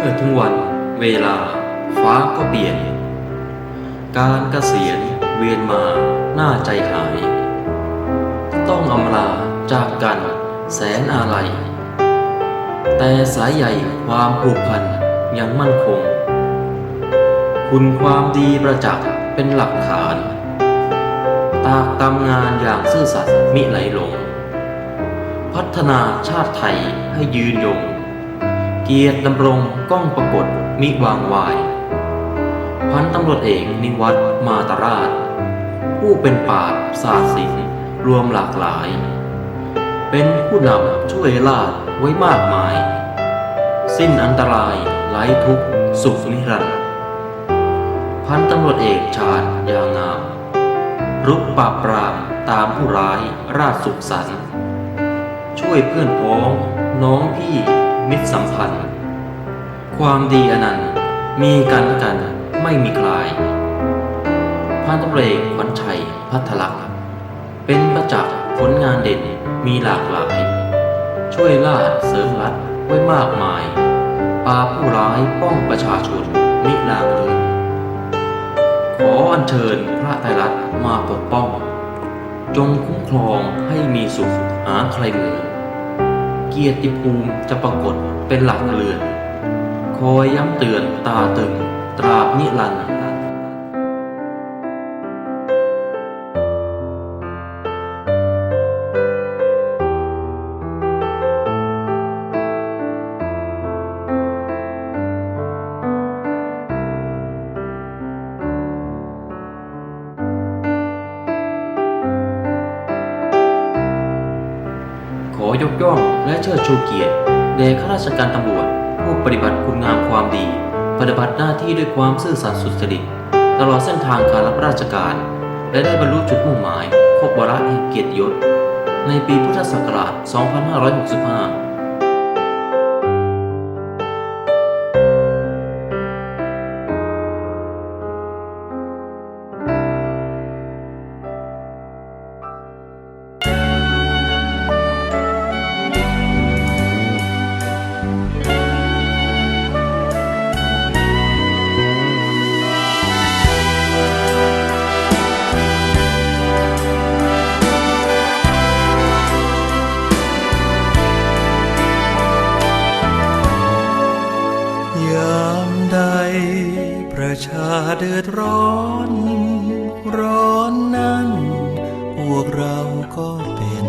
ื่อถึงวันเวลา ฟ้าก็เปลี่ยน การเกษียณเวียนมาหน้าใจหาย ต้องอำลาจากกันแสนอาลัย แต่สายใหญ่ความผูกพันยังมั่นคง คุณความดีประจักษ์เป็นหลักฐาน ตากตำงานอย่างซื่อสัตย์มิไหลหลง พัฒนาชาติไทยให้ยืนยง เกียรติดำรงก้องประกฏมิวางวาย พันตำรวจเอกนิวัฒน์มาตราช ผู้เป็นปราชญ์ศาสตร์ศิลป์รวมหลากหลาย เป็นผู้นำช่วยลาดไว้มากมาย สิ้นอันตรายไร้ทุกสุขนิรันดร์พันตำรวจเอกชาญยางาม รุกปราบปรามตามผู้ร้ายราชสุขสันช่วยเพื่อนพ้องน้องพี่ มิตรสัมพันธ์ ความดีอนันต์มีกันและกันไม่มีคลายพันตำรวจเอกขวัญชัยพัทลักษณ์เป็นประจักษ์ผลงานเด่นมีหลากหลาย ช่วยลาดเสริมรัดไว้มากมายปราผู้ร้ายป้องประชาชนมิลางเลินขออัญเชิญพระไตรรัตน์มาปกป้อง จงคุ้มครองให้มีสุขหาใครเหมือน เกียรติภูมิจะปรากฏเป็นหลักเรือน คอยย้ำเตือนตาตึง ตราบนิรันดร์ ยกย่องและเชิดชูเกียรติแด่ข้าราชการตำรวจ ผู้ปฏิบัติคุณงามความดี ปฏิบัติหน้าที่ด้วยความซื่อสัตย์สุจริตตลอดเส้นทางการรับราชการ และได้บรรลุจุดมุ่งหมายครบวาระแห่งเกียรติยศ ในปีพุทธศักราช 2565 ดร้อน ร้อนนั้น พวกเราก็เป็น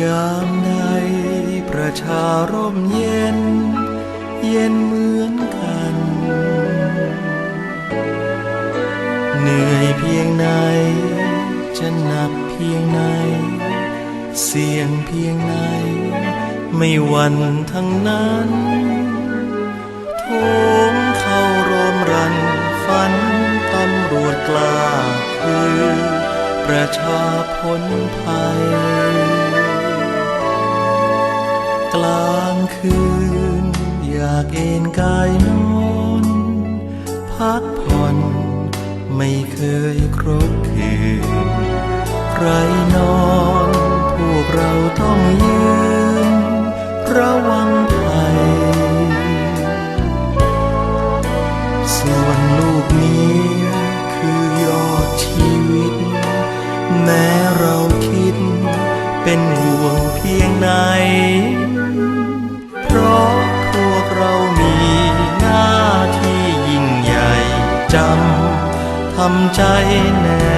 ยามใดประชาร่มเย็น เย็นเหมือนกัน เหนื่อยเพียงไหน จะหนักเพียงไหน เสียงเพียงไหน ไม่หวันทั้งนั้นโถ ประชาพ้นภัย กลางคืน อยากเอนกายนอนพักผ่อนไม่เคยครบคืน ใครนอนพวกเราต้องยืน ระวังภัยส่วนลูกนี้ แม้เราคิด เป็นห่วงเพียงไหน เพราะพวกเรามีหน้าที่ยิ่งใหญ่จำทำใจแน่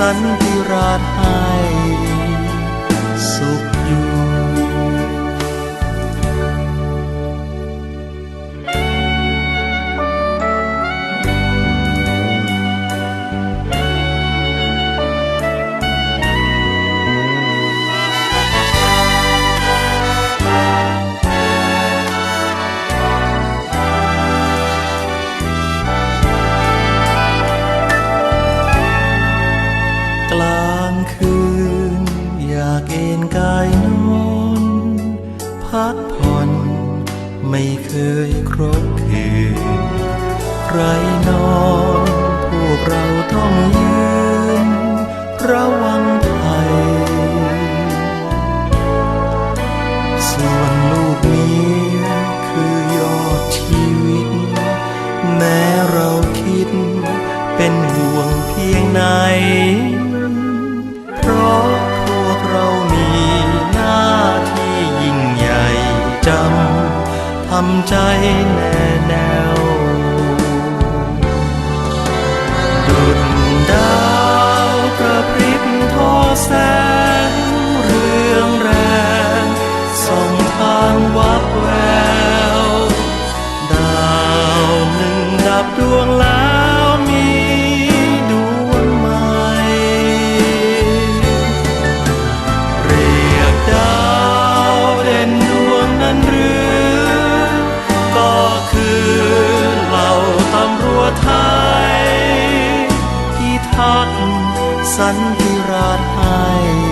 สันติราษฎร์ให้ เคยครบคืนไรนอนพวกเราต้องยืน ระวังภัยส่วนลูกเมียคือยอดชีวิต แม้เราคิดเป็นห่วงเพียงไหน เพราะพวกเราำทำใจแน่แน่วดุดดาวกระพริบทอแสงเรืองแรงส่องทางวับแวว ดาวหนึ่งดับดวงแล สันติราชให้